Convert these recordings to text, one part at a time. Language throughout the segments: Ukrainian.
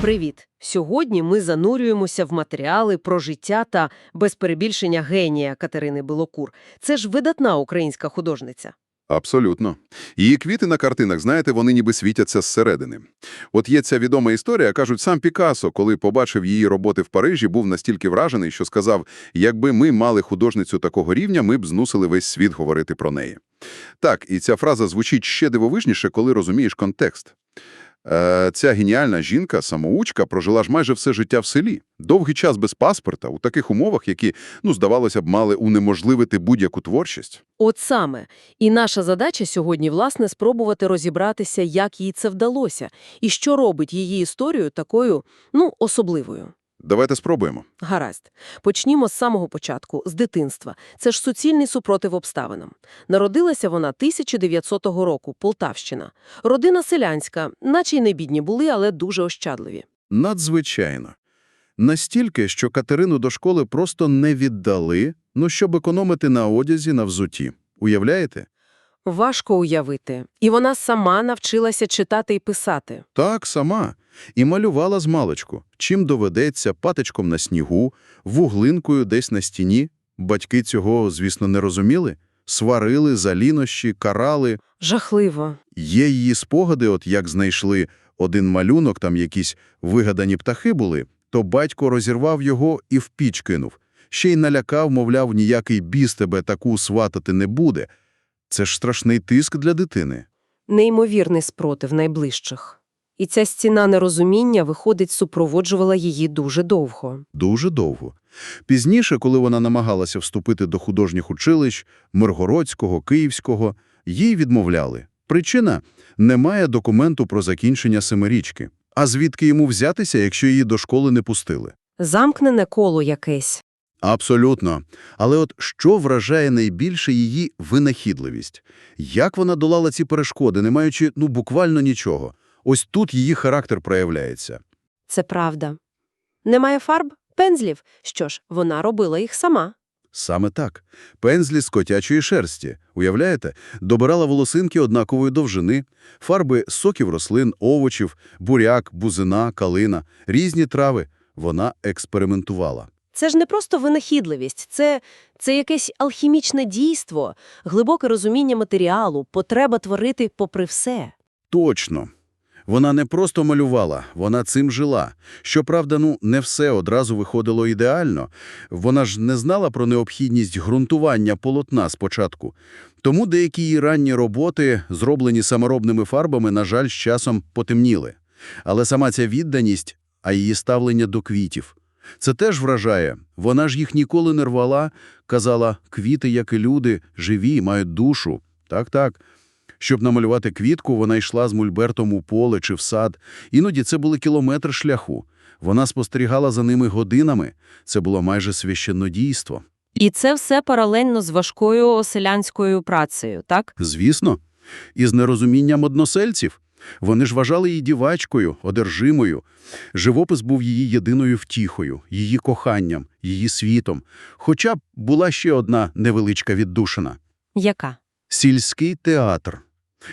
Привіт! Сьогодні ми занурюємося в матеріали про життя та без перебільшення генія Катерини Білокур. Це ж видатна українська художниця. Абсолютно. Її квіти на картинах, знаєте, вони ніби світяться зсередини. От є ця відома історія, кажуть, сам Пікассо, коли побачив її роботи в Парижі, був настільки вражений, що сказав, якби ми мали художницю такого рівня, ми б змусили весь світ говорити про неї. Так, і ця фраза звучить ще дивовижніше, коли розумієш контекст. Е, ця геніальна жінка, самоучка, прожила ж майже все життя в селі. Довгий час без паспорта, у таких умовах, які, ну, здавалося б, мали унеможливити будь-яку творчість. От саме. І наша задача сьогодні, власне, спробувати розібратися, як їй це вдалося, і що робить її історію такою, ну, особливою. Давайте спробуємо. Гаразд. Почнімо з самого початку, з дитинства. Це ж суцільний супротив обставинам. Народилася вона 1900 року, Полтавщина. Родина селянська, наче й не бідні були, але дуже ощадливі. Надзвичайно. Настільки, що Катерину до школи просто не віддали, ну, щоб економити на одязі, на взуті. Уявляєте? Важко уявити. І вона сама навчилася читати і писати. Так, сама. І малювала з маличку. Чим доведеться, патичком на снігу, вуглинкою десь на стіні. Батьки цього, звісно, не розуміли. Сварили за лінощі, карали. Жахливо. Є її спогади, от як знайшли один малюнок, там якісь вигадані птахи були, то батько розірвав його і в піч кинув. Ще й налякав, мовляв, ніякий біс тебе таку сватати не буде. Це ж страшний тиск для дитини. Неймовірний спротив найближчих. І ця стіна нерозуміння, виходить, супроводжувала її дуже довго. Дуже довго. Пізніше, коли вона намагалася вступити до художніх училищ Миргородського, Київського, їй відмовляли. Причина – немає документу про закінчення семирічки. А звідки йому взятися, якщо її до школи не пустили? Замкнене коло якесь. Абсолютно. Але от що вражає найбільше її винахідливість? Як вона долала ці перешкоди, не маючи, ну, буквально нічого? Ось тут її характер проявляється. Це правда. Немає фарб? Пензлів? Що ж, вона робила їх сама. Саме так. Пензлі з котячої шерсті. Уявляєте? Добирала волосинки однакової довжини, фарби соків рослин, овочів, буряк, бузина, калина, різні трави. Вона експериментувала. Це ж не просто винахідливість, це, це якесь алхімічне дійство, глибоке розуміння матеріалу, потреба творити попри все. Точно. Вона не просто малювала, вона цим жила. Щоправда, ну, не все одразу виходило ідеально. Вона ж не знала про необхідність ґрунтування полотна спочатку. Тому деякі її ранні роботи, зроблені саморобними фарбами, на жаль, з часом потемніли. Але сама ця відданість, а її ставлення до квітів. Це теж вражає. Вона ж їх ніколи не рвала, казала, квіти, як і люди, живі, мають душу. Так-так. Щоб намалювати квітку, вона йшла з мульбертом у поле чи в сад. Іноді це були кілометри шляху. Вона спостерігала за ними годинами. Це було майже священнодійство. І це все паралельно з важкою селянською працею, так? Звісно. І з нерозумінням односельців. Вони ж вважали її дівачкою, одержимою. Живопис був її єдиною втіхою, її коханням, її світом. Хоча б була ще одна невеличка віддушина. Яка? Сільський театр.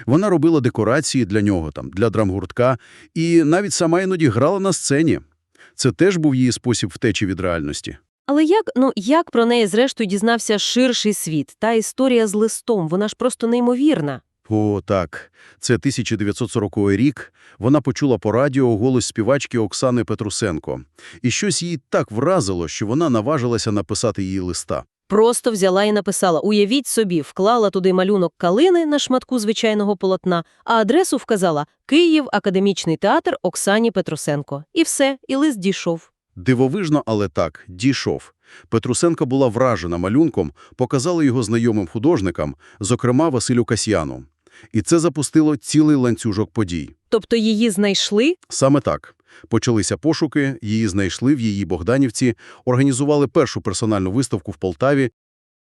Вона робила декорації для нього, там, для драмгуртка, і навіть сама іноді грала на сцені. Це теж був її спосіб втечі від реальності. Але як, ну, як про неї зрештою дізнався ширший світ? Та історія з листом, вона ж просто неймовірна. О, так. Це 1940 рік. Вона почула по радіо голос співачки Оксани Петрусенко. І щось її так вразило, що вона наважилася написати її листа. Просто взяла і написала «Уявіть собі», вклала туди малюнок калини на шматку звичайного полотна, а адресу вказала «Київ, Академічний театр Оксані Петросенко». І все, і лист дійшов. Дивовижно, але так, дійшов. Петрусенко була вражена малюнком, показала його знайомим художникам, зокрема Василю Касьяну. І це запустило цілий ланцюжок подій. Тобто її знайшли? Саме так. Почалися пошуки, її знайшли в її Богданівці, організували першу персональну виставку в Полтаві.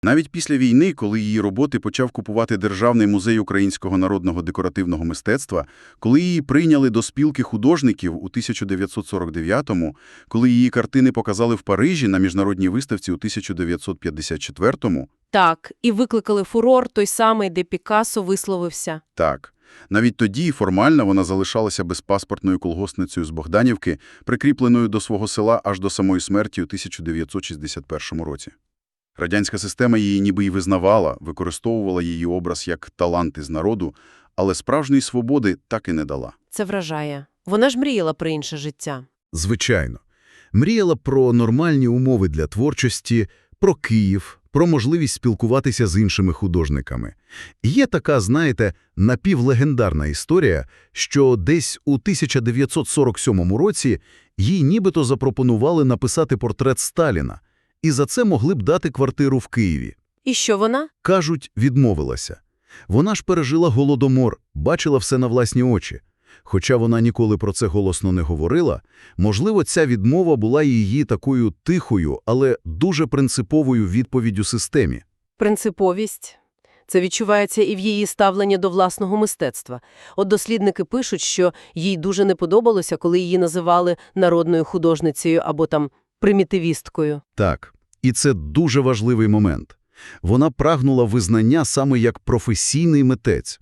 Навіть після війни, коли її роботи почав купувати Державний музей українського народного декоративного мистецтва, коли її прийняли до спілки художників у 1949-му, коли її картини показали в Парижі на міжнародній виставці у 1954-му, Так, і викликали фурор той самий, де Пікассо висловився. так, Навіть тоді формально вона залишалася безпаспортною колгоспницею з Богданівки, прикріпленою до свого села аж до самої смерті у 1961 році. Радянська система її ніби й визнавала, використовувала її образ як талант із народу, але справжньої свободи так і не дала. Це вражає. Вона ж мріяла про інше життя. Звичайно. Мріяла про нормальні умови для творчості, про Київ, про можливість спілкуватися з іншими художниками. Є така, знаєте, напівлегендарна історія, що десь у 1947 році їй нібито запропонували написати портрет Сталіна, і за це могли б дати квартиру в Києві. І що вона? Кажуть, відмовилася. Вона ж пережила голодомор, бачила все на власні очі. Хоча вона ніколи про це голосно не говорила, можливо, ця відмова була її такою тихою, але дуже принциповою відповіддю системі. Принциповість. Це відчувається і в її ставленні до власного мистецтва. От дослідники пишуть, що їй дуже не подобалося, коли її називали народною художницею або там примітивісткою. Так, і це дуже важливий момент. Вона прагнула визнання саме як професійний митець.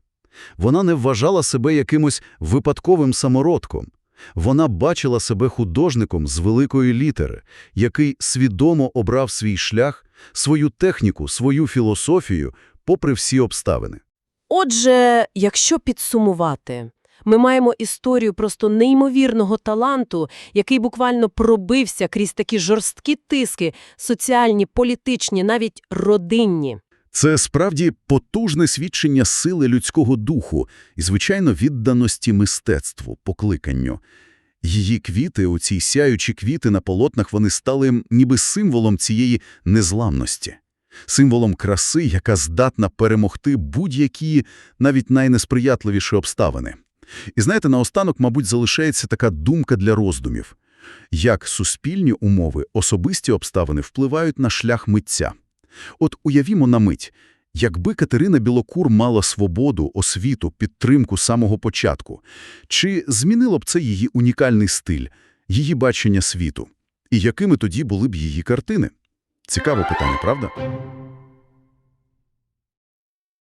Вона не вважала себе якимось випадковим самородком. Вона бачила себе художником з великої літери, який свідомо обрав свій шлях, свою техніку, свою філософію, попри всі обставини. Отже, якщо підсумувати, ми маємо історію просто неймовірного таланту, який буквально пробився крізь такі жорсткі тиски, соціальні, політичні, навіть родинні. Це справді потужне свідчення сили людського духу і, звичайно, відданості мистецтву, покликанню. Її квіти, оці сяючі квіти на полотнах, вони стали ніби символом цієї незламності, символом краси, яка здатна перемогти будь-які, навіть найнесприятливіші обставини. І знаєте, наостанок, мабуть, залишається така думка для роздумів. Як суспільні умови, особисті обставини впливають на шлях митця. От уявімо на мить, якби Катерина Білокур мала свободу, освіту, підтримку самого початку, чи змінило б це її унікальний стиль, її бачення світу? І якими тоді були б її картини? Цікаве питання, правда?